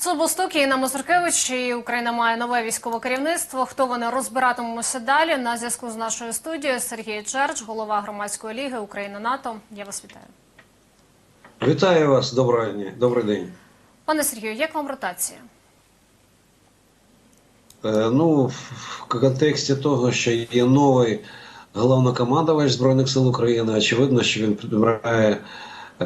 Це був Стокій на Мозеркевич і Україна має нове військове керівництво. Хто вони розбиратимемося далі? На зв'язку з нашою студією Сергій Черч, голова громадської ліги Україна НАТО. Я вас вітаю. Вітаю вас, доброго дня, добрий день. Пане Сергію, як вам ротація? Е, Ну, в контексті того, що є новий головнокомандувач Збройних сил України, очевидно, що він підбирає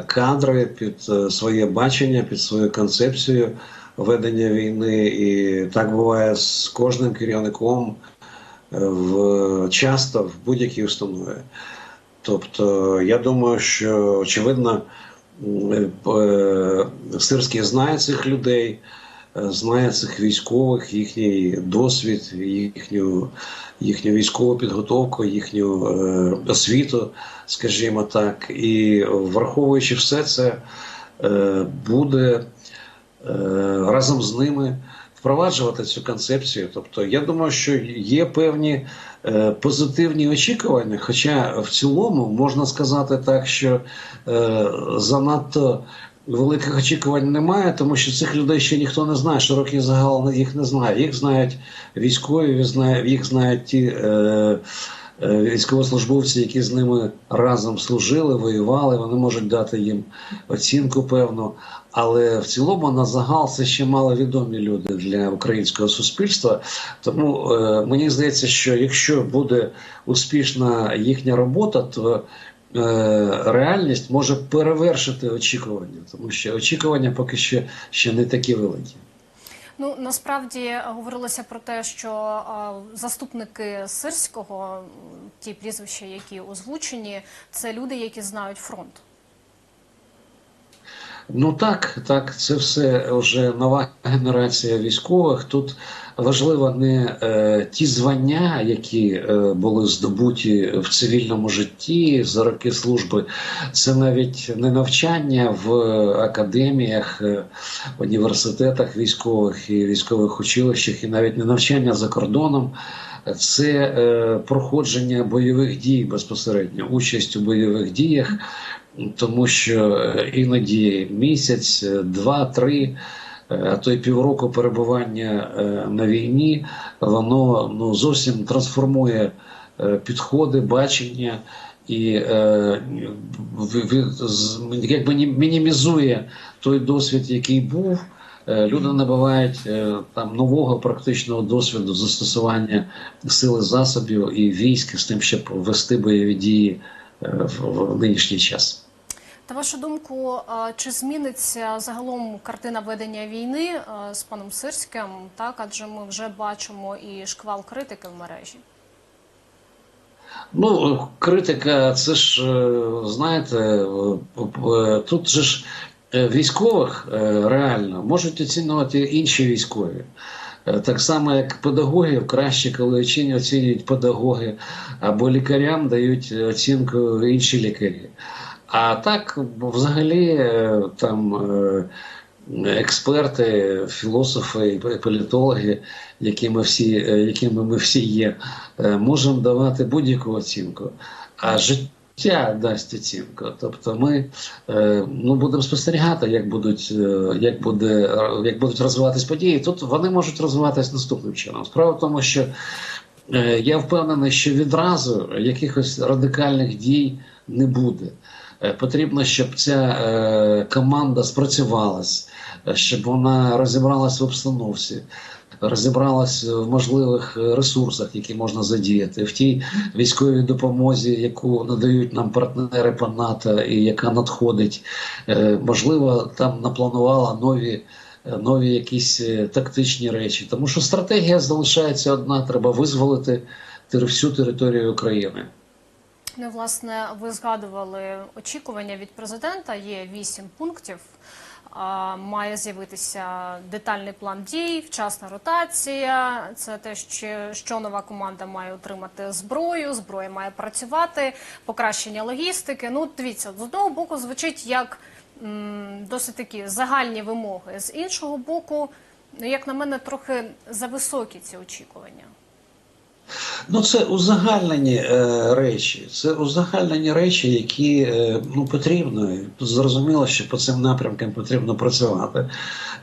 кадри під е, своє бачення, під свою концепцію ведення війни. І так буває з кожним керівником е, в часто в будь-якій установі. Тобто, я думаю, що очевидно, е, Сирський знає цих людей, е, знає цих військових, їхній досвід, їхню, їхню військову підготовку, їхню е, освіту, скажімо так. І враховуючи все це, е, буде е, разом з ними впроваджувати цю концепцію. Тобто, я думаю, що є певні е, позитивні очікування. Хоча в цілому можна сказати так, що е, занадто великих очікувань немає, тому що цих людей ще ніхто не знає. Широкий загал їх не знає. Їх знають військові, їх знають ті. Е, е, Військовослужбовці, які з ними разом служили, воювали, вони можуть дати їм оцінку певну. Але в цілому на загал це ще маловідомі люди для українського суспільства. Тому е, мені здається, що якщо буде успішна їхня робота, то е, реальність може перевершити очікування, тому що очікування поки що ще не такі великі. Ну насправді е, говорилося про те, що е, заступники Сирського, ті прізвища, які озвучені, це люди, які знають фронт. Ну так, так, це все вже нова генерація військових. Тут важливо не е, ті звання, які е, були здобуті в цивільному житті за роки служби. Це навіть не навчання в академіях, е, університетах військових і військових училищах, і навіть не навчання за кордоном. Це е, проходження бойових дій безпосередньо, участь у бойових діях тому що іноді місяць, е, два, три, е, а то й півроку перебування е, на війні, воно ну, зовсім трансформує підходи, бачення і е, якби ні- мінімізує той досвід, який був. Люди набувають там нового практичного досвіду застосування сили засобів і військ з тим, щоб вести бойові дії в нинішній час. Та вашу думку, чи зміниться загалом картина ведення війни з паном Сирським? Так, адже ми вже бачимо і шквал критики в мережі. Ну, критика, це ж, е, знаєте, е, е, тут же ж військових реально можуть оцінювати інші військові. Так само, як педагогів, краще, коли оцінюють педагоги, або лікарям дають оцінку інші лікарі. А так, взагалі, е, там е, експерти, філософи і політологи, які ми всі, е, якими ми всі є, можемо давати будь-яку оцінку. А життя дасть оцінку. Тобто ми ну, будемо спостерігати, як будуть, як, буде, як будуть розвиватись події. Тут вони можуть розвиватись наступним чином. Справа в тому, що я впевнений, що відразу якихось радикальних дій не буде. Е, Потрібно, щоб ця е, команда спрацювалась, е, щоб вона розібралась в обстановці, розібралась в можливих ресурсах, які можна задіяти, в тій військовій допомозі, яку надають нам партнери по НАТО і яка надходить. Можливо, там напланувала нові. Нові якісь тактичні речі, тому що стратегія залишається одна: треба визволити всю територію України. Ну, власне, ви згадували очікування від президента. Є вісім пунктів. Має з'явитися детальний план дій, вчасна ротація. Це те, що, нова команда має отримати зброю, зброя має працювати, покращення логістики. Ну, дивіться, з одного боку звучить як досить такі загальні вимоги. З іншого боку, ну, як на мене, трохи зависокі ці очікування. Ну, це узагальнені е, речі. Це узагальнені речі, які е, ну, потрібно. Зрозуміло, що по цим напрямкам потрібно працювати.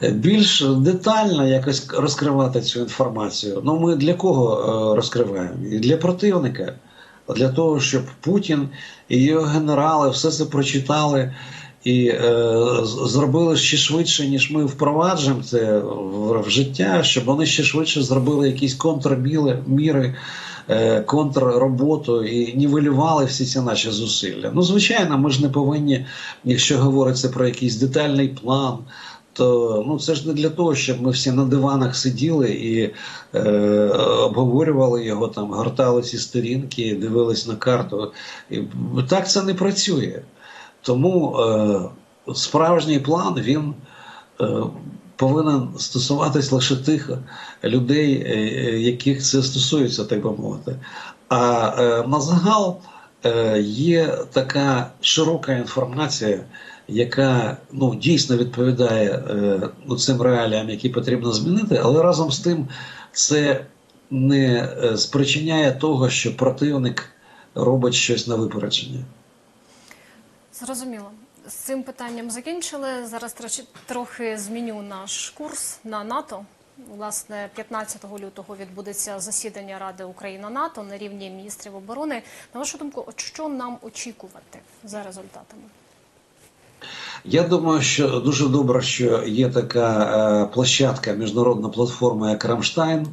Е, Більш детально якось розкривати цю інформацію. Ну, ми для кого е, розкриваємо? І для противника. Для того, щоб Путін і його генерали все це прочитали і е, зробили ще швидше, ніж ми впроваджуємо це в, в життя, щоб вони ще швидше зробили якісь контрміри, міри, е, контрроботу і нівелювали всі ці наші зусилля. Ну, звичайно, ми ж не повинні, якщо говориться про якийсь детальний план. То ну це ж не для того, щоб ми всі на диванах сиділи і е, обговорювали його там, гортали ці сторінки, дивились на карту. І так це не працює. Тому е, справжній план він е, повинен стосуватись лише тих людей, е, е, яких це стосується, так би мовити. А е, на загал е, є така широка інформація, яка ну, дійсно відповідає е, ну, цим реаліям, які потрібно змінити, але разом з тим це не е, спричиняє того, що противник робить щось на випередження. Зрозуміло. З цим питанням закінчили. Зараз трохи зміню наш курс на НАТО. Власне, 15 лютого відбудеться засідання Ради Україна НАТО на рівні міністрів оборони. На вашу думку, от що нам очікувати за результатами? Я думаю, що дуже добре, що є така е, площадка, міжнародна платформа, як Рамштайн.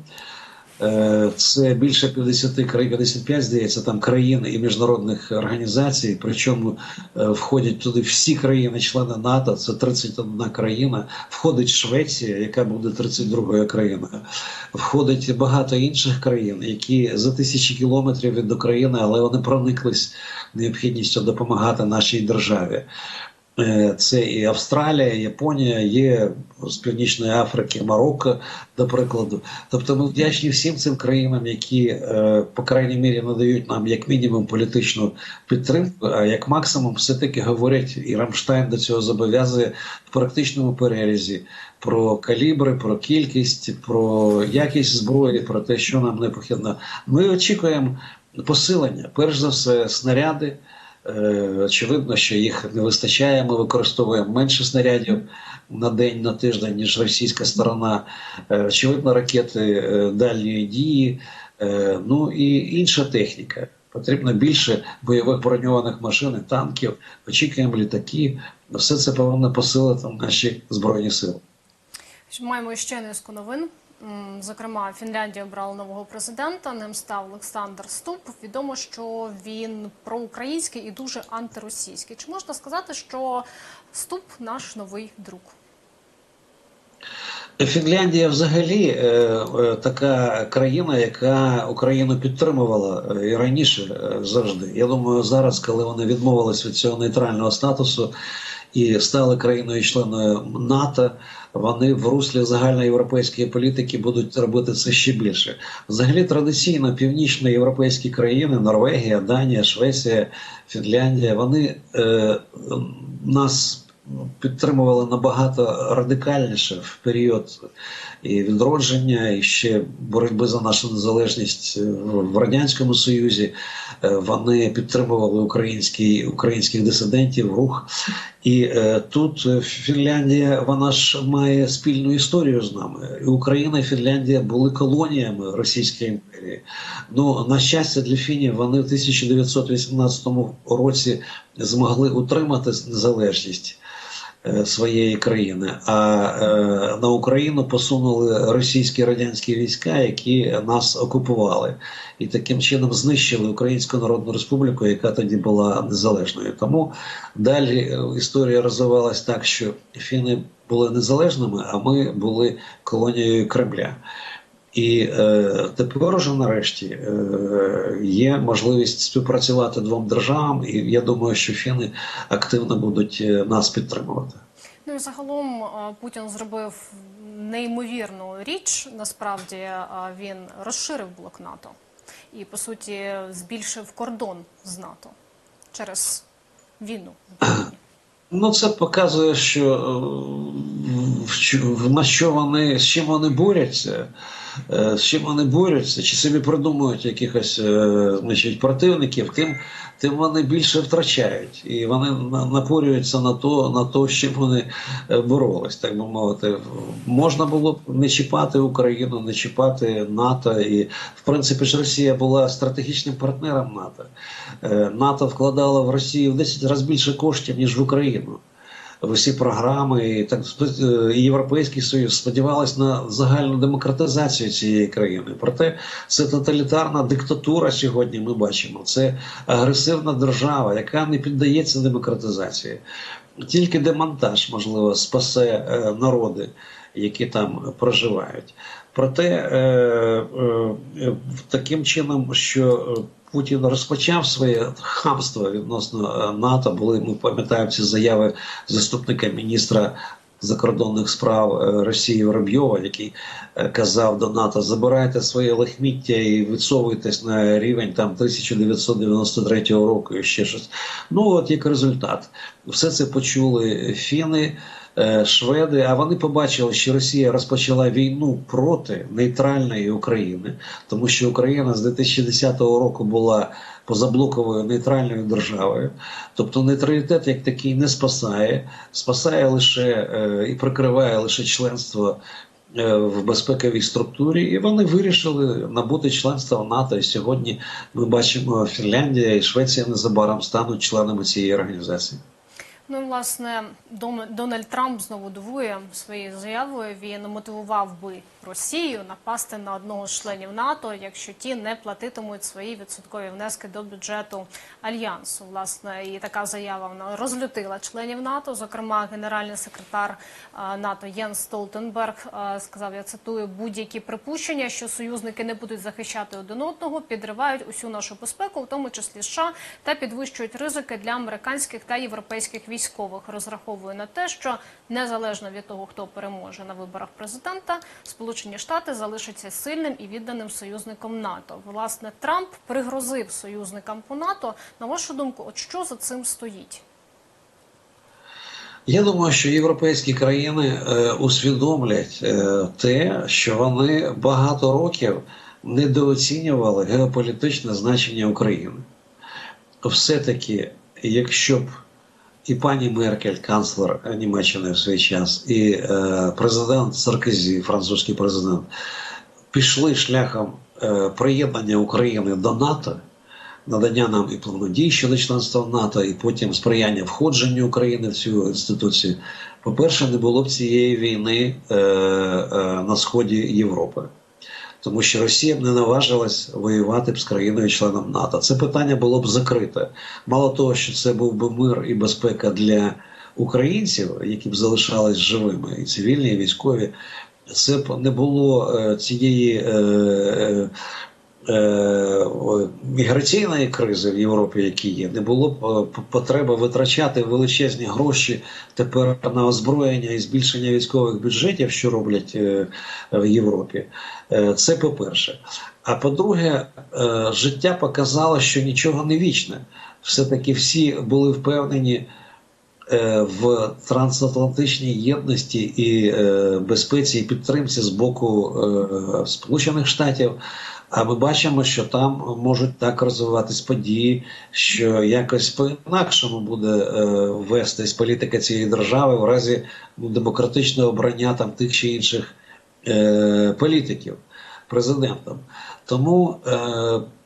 Е, це більше 50 країн, 55, здається, там країн і міжнародних організацій. Причому е, входять туди всі країни-члени НАТО. Це 31 країна. Входить Швеція, яка буде 32 країною. Входить багато інших країн, які за тисячі кілометрів від України, але вони прониклись необхідністю допомагати нашій державі. Е, Це і Австралія, Японія, є з Північної Африки, Марокко, до прикладу. Тобто ми вдячні всім цим країнам, які, е, по крайній мірі, надають нам як мінімум політичну підтримку, а як максимум все-таки говорять, і Рамштайн до цього зобов'язує в практичному перерізі про калібри, про кількість, про якість зброї, про те, що нам необхідно. Ми очікуємо посилення, перш за все, снаряди. Е, Очевидно, що їх не вистачає. Ми використовуємо менше снарядів на день, на тиждень, ніж російська сторона. Е, Очевидно, ракети е, дальньої дії, ну і інша техніка. Потрібно більше бойових броньованих машин, танків. Очікуємо літаки. Все це повинно посилити наші збройні сили. Маємо ще низку новин. Зокрема, Фінляндія обрала нового президента. Ним став Олександр Ступ. Відомо, що він проукраїнський і дуже антиросійський. Чи можна сказати, що Ступ наш новий друг? Фінляндія взагалі е, е, така країна, яка Україну підтримувала е, і раніше завжди. Я думаю, зараз, коли вони відмовились від цього нейтрального статусу і стали країною-членою НАТО, вони в руслі загальноєвропейської політики будуть робити це ще більше. Взагалі, традиційно північноєвропейські країни Норвегія, Данія, Швеція, Фінляндія, вони е, нас підтримували набагато радикальніше в період і відродження, і ще боротьби за нашу незалежність в радянському союзі. Е, Вони підтримували український українських дисидентів, рух. І е, тут е, Фінляндія вона ж має спільну історію з нами. І Україна і Фінляндія були колоніями Російської імперії. Ну на щастя для фінів вони в 1918 році змогли утримати незалежність своєї країни. А е, на Україну посунули російські радянські війська, які нас окупували, і таким чином знищили Українську Народну Республіку, яка тоді була незалежною. Тому далі е, історія розвивалась так, що фіни були незалежними, а ми були колонією Кремля. І е, тепер уже нарешті е, є можливість співпрацювати двом державам, і я думаю, що фіни активно будуть е, нас підтримувати. Ну і загалом Путін зробив неймовірну річ. Насправді він розширив блок НАТО і по суті збільшив кордон з НАТО через війну. Ну, це показує, що на що вони з чим вони борються, е, з чим вони борються, чи собі придумують якихось е, значить, противників, тим, тим вони більше втрачають. І вони на- напорюються на то, на то, з чим вони е, боролись, так би мовити. Можна було б не чіпати Україну, не чіпати НАТО. І, в принципі, ж Росія була стратегічним партнером НАТО. НАТО вкладало в Росію в 10 разів більше коштів, ніж в Україну в усі програми, так Європейський Союз сподівались на загальну демократизацію цієї країни. Проте це тоталітарна диктатура сьогодні. Ми бачимо. Це агресивна держава, яка не піддається демократизації. Тільки демонтаж, можливо, спасе е, народи, які там проживають. Проте е, е, таким чином, що е, Путін розпочав своє хамство відносно е, НАТО, були ми пам'ятаємо ці заяви заступника міністра закордонних справ е, Росії Воробйова, який е, казав до НАТО: забирайте своє лахміття і відсовуйтесь на рівень там 1993 року і ще щось. Ну от як результат, все це почули фіни. Е, Шведи, а вони побачили, що Росія розпочала війну проти нейтральної України, тому що Україна з 2010 року була позаблоковою нейтральною державою. Тобто нейтралітет як такий не спасає, спасає лише е, і прикриває лише членство е, в безпековій структурі, і вони вирішили набути членство в НАТО. І сьогодні ми бачимо, Фінляндія і Швеція незабаром стануть членами цієї організації. Ну, власне, Дональд Трамп знову дивує своєю заявою. Він мотивував би Росію напасти на одного з членів НАТО, якщо ті не платитимуть свої відсоткові внески до бюджету альянсу. Власне, і така заява вона розлютила членів НАТО. Зокрема, генеральний секретар НАТО Єн Столтенберг сказав: я цитую будь-які припущення, що союзники не будуть захищати один одного, підривають усю нашу безпеку, в тому числі США, та підвищують ризики для американських та європейських військових. Розраховує на те, що незалежно від того, хто переможе на виборах президента, Сполучені Штати залишаться сильним і відданим союзником НАТО. Власне, Трамп пригрозив союзникам по НАТО. На вашу думку, от що за цим стоїть? Я думаю, що європейські країни е, усвідомлять е, те, що вони багато років недооцінювали геополітичне значення України. Все-таки, якщо б і пані Меркель, канцлер Німеччини в свій час, і е, президент Саркозі, французький президент, пішли шляхом е, приєднання України до НАТО, надання нам і плану щодо членства в НАТО, і потім сприяння входженню України в цю інституцію. По-перше, не було б цієї війни е, е, на сході Європи. Тому що Росія б не наважилась воювати б з країною-членом НАТО. Це питання було б закрите. Мало того, що це був би мир і безпека для українців, які б залишались живими, і цивільні, і військові. Це б не було е, цієї е, е, міграційної кризи в Європі, які є, не було б е, потреби витрачати величезні гроші тепер на озброєння і збільшення військових бюджетів, що роблять е, в Європі. Е, Це по-перше. А по-друге, е, життя показало, що нічого не вічне. Все-таки всі були впевнені е, в трансатлантичній єдності і е, безпеці і підтримці з боку е, Сполучених Штатів. А ми бачимо, що там можуть так розвиватись події, що якось по-інакшому буде е, вестись політика цієї держави в разі ну, демократичного обрання там тих чи інших е, політиків президентом. Тому е,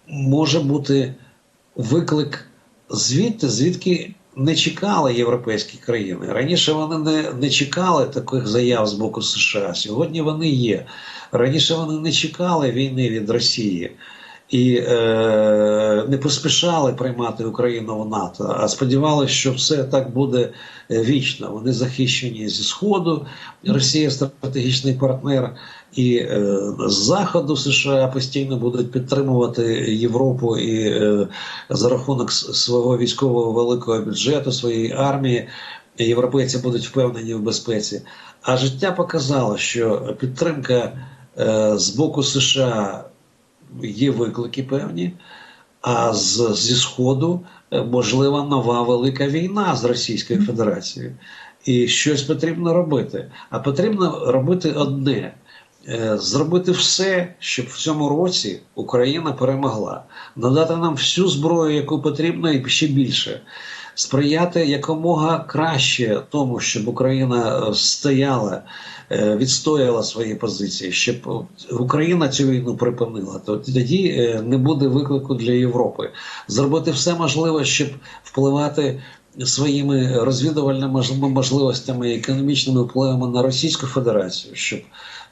може бути виклик звідти, звідки не чекали європейські країни. Раніше вони не, не чекали таких заяв з боку США. Сьогодні вони є. Раніше вони не чекали війни від Росії. І е, не поспішали приймати Україну в НАТО, а сподівалися, що все так буде вічно. Вони захищені зі Сходу, Росія стратегічний партнер, і е, з Заходу США постійно будуть підтримувати Європу і е, за рахунок свого військового великого бюджету, своєї армії. Європейці будуть впевнені в безпеці. А життя показало, що підтримка е, з боку США є виклики певні, а з, зі Сходу можлива нова велика війна з Російською Федерацією. і щось потрібно робити. А потрібно робити одне. Е, Зробити все, щоб в цьому році Україна перемогла, надати нам всю зброю, яку потрібно, і ще більше, сприяти якомога краще тому, щоб Україна е, стояла, е, відстояла свої позиції, щоб Україна цю війну припинила. То тоді не буде виклику для Європи. Зробити все можливе, щоб впливати своїми розвідувальними можливостями можливостями, економічними впливами на Російську Федерацію, щоб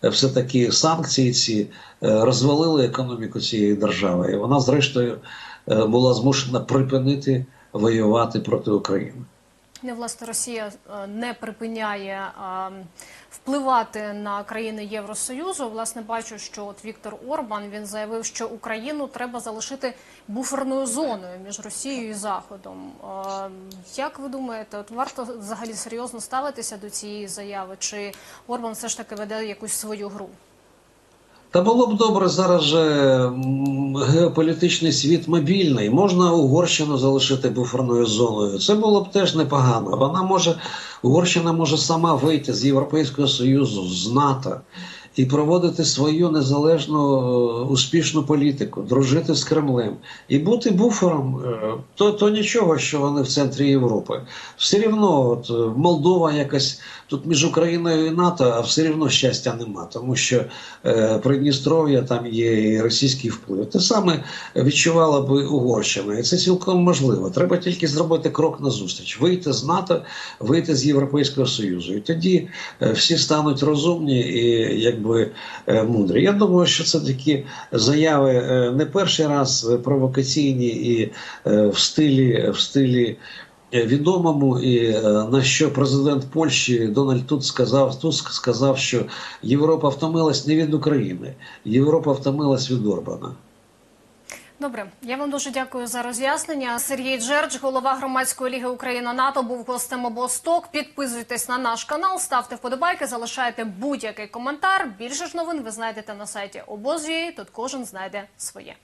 е, все-таки санкції ці е, розвалили економіку цієї держави, і вона, зрештою, е, була змушена припинити воювати проти України. Не власне Росія е, не припиняє впливати на країни Євросоюзу. Власне, бачу, що от Віктор Орбан він заявив, що Україну треба залишити буферною зоною між Росією і Заходом. Е, Як ви думаєте, от варто взагалі серйозно ставитися до цієї заяви? Чи Орбан все ж таки веде якусь свою гру? Та було б добре зараз же геополітичний світ мобільний. Можна Угорщину залишити буферною зоною. Це було б теж непогано. Вона може Угорщина може сама вийти з Європейського Союзу, з НАТО і проводити свою незалежну е, успішну політику, дружити з Кремлем і бути буфером. е, То, то нічого, що вони в центрі Європи. Все рівно, от е, Молдова якась тут між Україною і НАТО, а все рівно щастя нема, тому що е, Придністров'я там є і російський вплив. Те саме відчувала би Угорщина, і це цілком можливо. Треба тільки зробити крок назустріч, вийти з НАТО, вийти з Європейського Союзу. І тоді всі стануть розумні і якби е, мудрі. Я думаю, що це такі заяви е, не перший раз провокаційні і е, в стилі в стилі. Відомому і на що президент Польщі Дональд Туск сказав Туск сказав, що Європа втомилась не від України, Європа втомилась від Орбана. Добре, я вам дуже дякую за роз'яснення. Сергій Джердж, голова громадської ліги Україна НАТО, був гостем обосток. Підписуйтесь на наш канал, ставте вподобайки, залишайте будь-який коментар. Більше ж новин ви знайдете на сайті обоз.ua, Тут кожен знайде своє.